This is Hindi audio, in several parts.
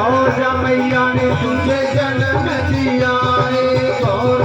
ਕੌਰ ਰਮਈਆ ਨੇ ਤੁਝੇ ਜਨਮ ਦਿਆ ਏ ਕੌਰ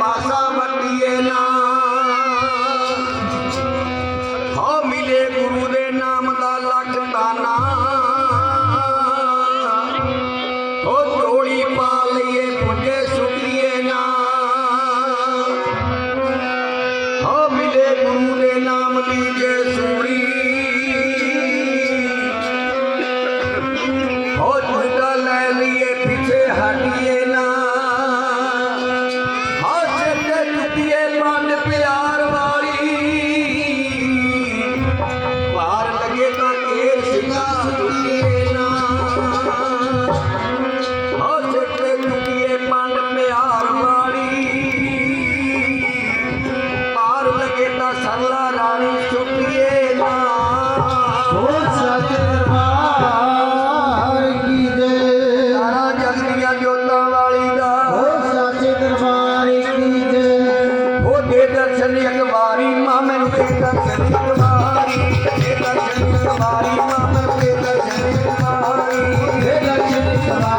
पासा मटिए ना। हो मिले गुरु दे नाम दा लगता ना हो टोली पा लिए पुजे सुखिए ना। हो मिले गुरु दे नाम दीजे सुरी। हो जुटा ले लिए पीछे हटिए